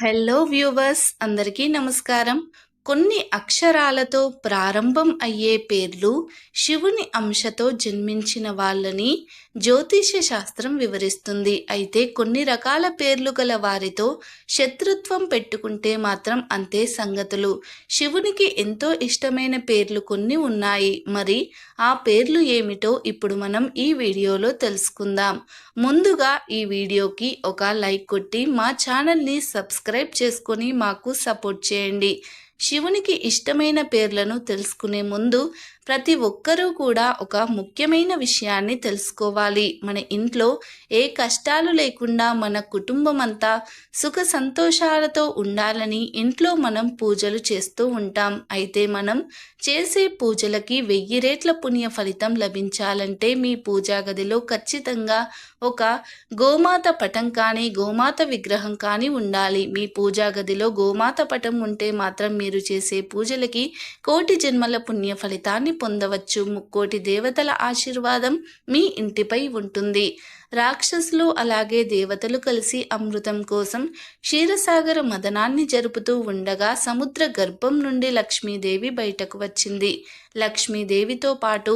Hello viewers అందరికీ నమస్కారం. కొన్ని అక్షరాలతో ప్రారంభం అయ్యే పేర్లు శివుని అంశతో జన్మించిన వాళ్ళని జ్యోతిష శాస్త్రం వివరిస్తుంది. అయితే కొన్ని రకాల పేర్లు గల వారితో శత్రుత్వం పెట్టుకుంటే మాత్రం అంతే సంగతులు. శివునికి ఎంతో ఇష్టమైన పేర్లు కొన్ని ఉన్నాయి. మరి ఆ పేర్లు ఏమిటో ఇప్పుడు మనం ఈ వీడియోలో తెలుసుకుందాం. ముందుగా ఈ వీడియోకి ఒక లైక్ కొట్టి మా ఛానల్ని సబ్స్క్రైబ్ చేసుకొని మాకు సపోర్ట్ చేయండి. శివునికి ఇష్టమైన పేర్లను తెలుసుకునే ముందు ప్రతి ఒక్కరూ కూడా ఒక ముఖ్యమైన విషయాన్ని తెలుసుకోవాలి. మన ఇంట్లో ఏ కష్టాలు లేకుండా మన కుటుంబం అంతా సుఖ సంతోషాలతో ఉండాలని ఇంట్లో మనం పూజలు చేస్తూ ఉంటాం. అయితే మనం చేసే పూజలకి వెయ్యి రేట్ల పుణ్య ఫలితం లభించాలంటే మీ పూజా గదిలో ఖచ్చితంగా ఒక గోమాత పటం కానీ గోమాత విగ్రహం కానీ ఉండాలి. మీ పూజా గదిలో గోమాత పటం ఉంటే మాత్రం మీరు చేసే పూజలకి కోటి జన్మల పుణ్య ఫలితాన్ని పొందవచ్చు. ముక్కోటి దేవతల ఆశీర్వాదం మీ ఇంటిపై ఉంటుంది. రాక్షసులు అలాగే దేవతలు కలిసి అమృతం కోసం క్షీరసాగర మదనాన్ని జరుపుతూ ఉండగా సముద్ర గర్భం నుండి లక్ష్మీదేవి బయటకు వచ్చింది. లక్ష్మీదేవితో పాటు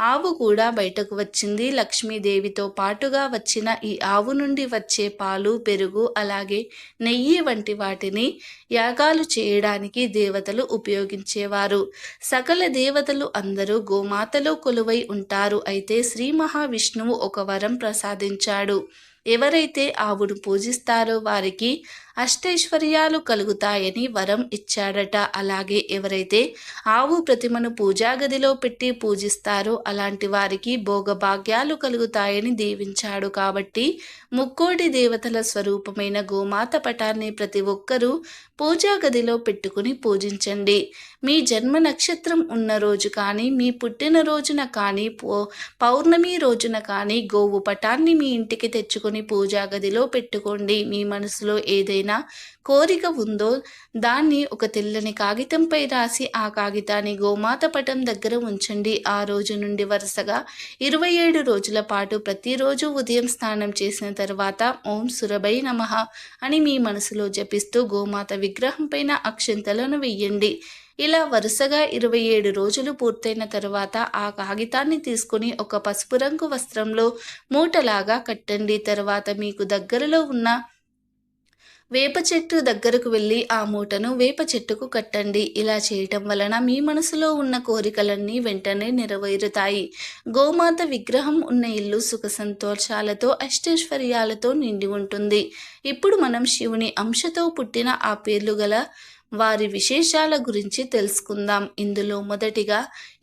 ఆవు కూడా బయటకు వచ్చింది. లక్ష్మీదేవితో పాటుగా వచ్చిన ఈ ఆవు నుండి వచ్చే పాలు పెరుగు అలాగే నెయ్యి వంటి వాటిని యాగాలు చేయడానికి దేవతలు ఉపయోగించేవారు. సకల దేవతలు అందరూ గోమాతలో కొలువై ఉంటారు. అయితే శ్రీ మహావిష్ణువు ఒక వరం సాధించాడు ఎవరైతే ఆవును పూజిస్తారో వారికి అష్టైశ్వర్యాలు కలుగుతాయని వరం ఇచ్చాడట. అలాగే ఎవరైతే ఆవు ప్రతిమను పూజా గదిలో పెట్టి పూజిస్తారో అలాంటి వారికి భోగభాగ్యాలు కలుగుతాయని దీవించాడు. కాబట్టి ముక్కోటి దేవతల స్వరూపమైన గోమాత పటాన్ని ప్రతి ఒక్కరూ పూజా గదిలో పెట్టుకుని పూజించండి. మీ జన్మ నక్షత్రం ఉన్న రోజు కానీ మీ పుట్టిన రోజున కానీ పౌర్ణమి రోజున కానీ గోవు పటాన్ని మీ ఇంటికి తెచ్చుకొని పూజా గదిలో పెట్టుకోండి. మీ మనసులో ఏదైనా కోరిక ఉందో దాన్ని ఒక తెల్లని కాగితంపై రాసి ఆ కాగితాన్ని గోమాత పటం దగ్గర ఉంచండి. ఆ రోజు నుండి వరుసగా ఇరవై ఏడు రోజుల పాటు ప్రతిరోజు ఉదయం స్నానం చేసిన తర్వాత ఓం సురభై నమః అని మీ మనసులో జపిస్తూ గోమాత విగ్రహం పైన అక్షంతలను వెయ్యండి. ఇలా వరుసగా ఇరవై ఏడు రోజులు పూర్తయిన తర్వాత ఆ కాగితాన్ని తీసుకుని ఒక పసుపు రంగు వస్త్రంలో మూటలాగా కట్టండి. తర్వాత మీకు దగ్గరలో ఉన్న వేప చెట్టు దగ్గరకు వెళ్ళి ఆ మూటను వేప చెట్టుకు కట్టండి. ఇలా చేయటం వలన మీ మనసులో ఉన్న కోరికలన్నీ వెంటనే నెరవేరుతాయి. గోమాత విగ్రహం ఉన్న ఇల్లు సుఖ సంతోషాలతో అష్టైశ్వర్యాలతో నిండి ఉంటుంది. ఇప్పుడు మనం శివుని అంశతో పుట్టిన ఆ పేర్లు గల వారి విశేషాల గురించి తెలుసుకుందాం. ఇందులో మొదటిగా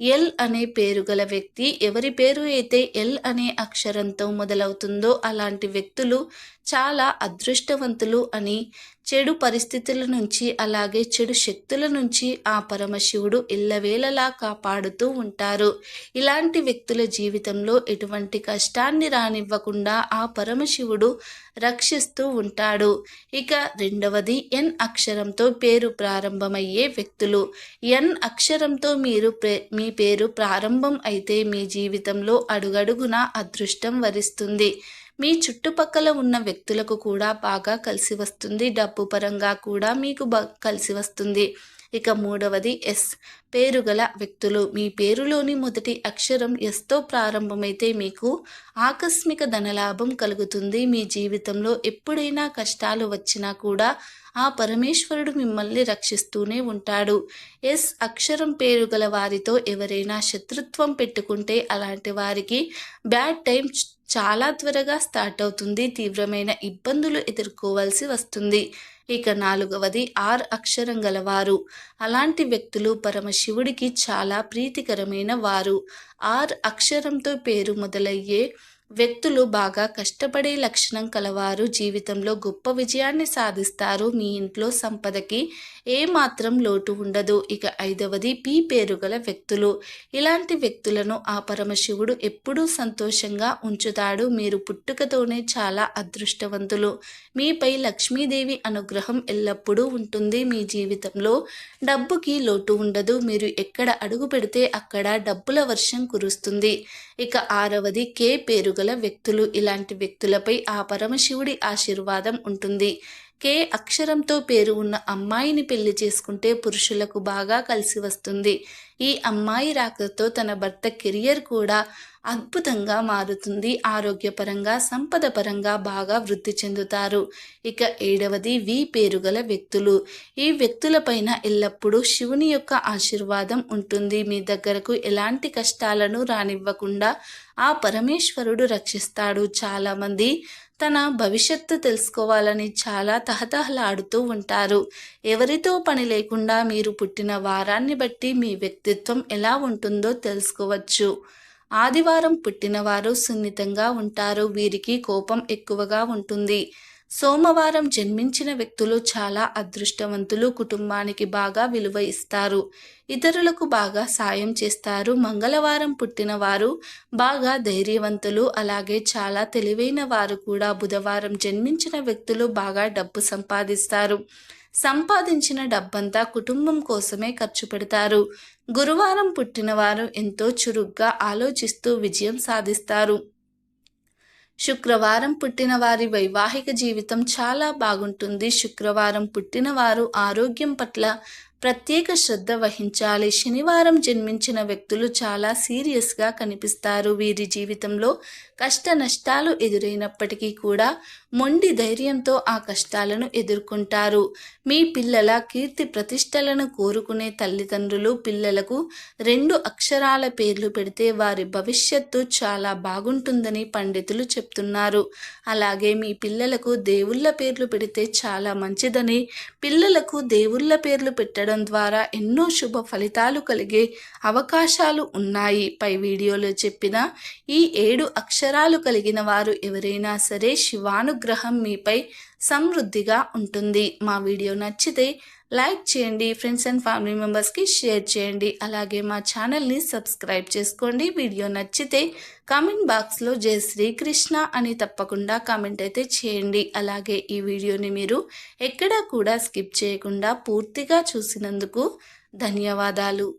ఎల్ అనే పేరు గల వ్యక్తి ఎవరి పేరు అయితే ఎల్ అనే అక్షరంతో మొదలవుతుందో అలాంటి వ్యక్తులు చాలా అదృష్టవంతులు అని చెడు పరిస్థితుల నుంచి అలాగే చెడు శక్తుల నుంచి ఆ పరమశివుడు ఇళ్ళవేళలా కాపాడుతూ ఉంటారు. ఇలాంటి వ్యక్తుల జీవితంలో ఎటువంటి కష్టాన్ని రానివ్వకుండా ఆ పరమశివుడు రక్షిస్తూ ఉంటాడు. ఇక రెండవది ఎన్ అక్షరంతో పేరు ప్రారంభమయ్యే వ్యక్తులు. ఎన్ అక్షరంతో మీరు మీ పేరు ప్రారంభం అయితే మీ జీవితంలో అడుగడుగున అదృష్టం వరిస్తుంది. మీ చుట్టుపక్కల ఉన్న వ్యక్తులకు కూడా బాగా కలిసి వస్తుంది. డబ్బు పరంగా కూడా మీకు కలిసి వస్తుంది. ఇక మూడవది ఎస్. పేరు గల వ్యక్తులు. మీ పేరులోని మొదటి అక్షరం ఎస్తో ప్రారంభమైతే మీకు ఆకస్మిక ధనలాభం కలుగుతుంది. మీ జీవితంలో ఎప్పుడైనా కష్టాలు వచ్చినా కూడా ఆ పరమేశ్వరుడు మిమ్మల్ని రక్షిస్తూనే ఉంటాడు. ఎస్ అక్షరం పేరు గల వారితో ఎవరైనా శత్రుత్వం పెట్టుకుంటే అలాంటి వారికి బ్యాడ్ టైం చాలా త్వరగా స్టార్ట్ అవుతుంది. తీవ్రమైన ఇబ్బందులు ఎదుర్కోవాల్సి వస్తుంది. ఇక నాలుగవది ఆర్ అక్షరం గలవారు. అలాంటి వ్యక్తులు పరమశివుడికి చాలా ప్రీతికరమైన వారు. ఆర్ అక్షరంతో పేరు మొదలయ్యే వ్యక్తులు బాగా కష్టపడే లక్షణం కలవారు. జీవితంలో గొప్ప విజయాన్ని సాధిస్తారు. మీ ఇంట్లో సంపదకి ఏమాత్రం లోటు ఉండదు. ఇక ఐదవది పీ పేరుగల వ్యక్తులు. ఇలాంటి వ్యక్తులను ఆ పరమశివుడు ఎప్పుడూ సంతోషంగా ఉంచుతాడు. మీరు పుట్టుకతోనే చాలా అదృష్టవంతులు. మీపై లక్ష్మీదేవి అనుగ్రహం ఎల్లప్పుడూ ఉంటుంది. మీ జీవితంలో డబ్బుకి లోటు ఉండదు. మీరు ఎక్కడ అడుగు పెడితే అక్కడ డబ్బుల వర్షం కురుస్తుంది. ఇక ఆరవది కే పేరుగల గల వ్యక్తులు ఇలాంటి వ్యక్తులపై ఆ పరమశివుడి ఆశీర్వాదం ఉంటుంది. కే అక్షరంతో పేరు ఉన్న అమ్మాయిని పెళ్ళి చేసుకుంటే పురుషులకు బాగా కలిసి వస్తుంది. ఈ అమ్మాయి రాకతో తన భర్త కెరియర్ కూడా అద్భుతంగా మారుతుంది. ఆరోగ్యపరంగా సంపద పరంగా బాగా వృద్ధి చెందుతారు. ఇక ఏడవది వి పేరు గల వ్యక్తులు. ఈ వ్యక్తులపైన ఎల్లప్పుడూ శివుని యొక్క ఆశీర్వాదం ఉంటుంది. మీ దగ్గరకు ఎలాంటి కష్టాలను రానివ్వకుండా ఆ పరమేశ్వరుడు రక్షిస్తాడు. చాలామంది తన భవిష్యత్తు తెలుసుకోవాలని చాలా తహతహలాడుతూ ఉంటారు. ఎవరితో పని లేకుండా మీరు పుట్టిన వారాన్ని బట్టి మీ వ్యక్తిత్వం ఎలా ఉంటుందో తెలుసుకోవచ్చు. ఆదివారం పుట్టినవారు సున్నితంగా ఉంటారు. వీరికి కోపం ఎక్కువగా ఉంటుంది. సోమవారం జన్మించిన వ్యక్తులు చాలా అదృష్టవంతులు కుటుంబానికి బాగా విలువ ఇస్తారు. ఇతరులకు బాగా సాయం చేస్తారు. మంగళవారం పుట్టిన వారు బాగా ధైర్యవంతులు. అలాగే చాలా తెలివైన వారు కూడా బుధవారం జన్మించిన వ్యక్తులు బాగా డబ్బు సంపాదిస్తారు. సంపాదించిన డబ్బంతా కుటుంబం కోసమే ఖర్చు పెడతారు. గురువారం పుట్టినవారు ఎంతో చురుగ్గా ఆలోచిస్తూ విజయం సాధిస్తారు. శుక్రవారం పుట్టిన వారి వైవాహిక జీవితం చాలా బాగుంటుంది. శుక్రవారం పుట్టిన వారు ఆరోగ్యం పట్ల ప్రత్యేక శ్రద్ధ వహించాలి. శనివారం జన్మించిన వ్యక్తులు చాలా సీరియస్గా కనిపిస్తారు. వీరి జీవితంలో కష్ట నష్టాలు ఎదురైనప్పటికీ కూడా మొండి ధైర్యంతో ఆ కష్టాలను ఎదుర్కొంటారు. మీ పిల్లల కీర్తి ప్రతిష్టలను కోరుకునే తల్లిదండ్రులు పిల్లలకు రెండు అక్షరాల పేర్లు పెడితే వారి భవిష్యత్తు చాలా బాగుంటుందని పండితులు చెప్తున్నారు. అలాగే మీ పిల్లలకు దేవుళ్ళ పేర్లు పెడితే చాలా మంచిదని పిల్లలకు దేవుళ్ళ పేర్లు పెట్టడం ద్వారా ఎన్నో శుభ ఫలితాలు కలిగే అవకాశాలు ఉన్నాయి. పై వీడియోలో చెప్పిన ఈ ఏడు అక్షర అక్షరాలు కలిగిన వారు ఎవరైనా సరే శివానుగ్రహం మీపై సమృద్ధిగా ఉంటుంది. మా వీడియో నచ్చితే లైక్ చేయండి ఫ్రెండ్స్ అండ్ ఫ్యామిలీ మెంబర్స్కి షేర్ చేయండి. అలాగే మా ఛానల్ని సబ్స్క్రైబ్ చేసుకోండి. వీడియో నచ్చితే కామెంట్ బాక్స్లో జై శ్రీకృష్ణ అని తప్పకుండా కామెంట్ అయితే చేయండి. అలాగే ఈ వీడియోని మీరు ఎక్కడా కూడా స్కిప్ చేయకుండా పూర్తిగా చూసినందుకు ధన్యవాదాలు.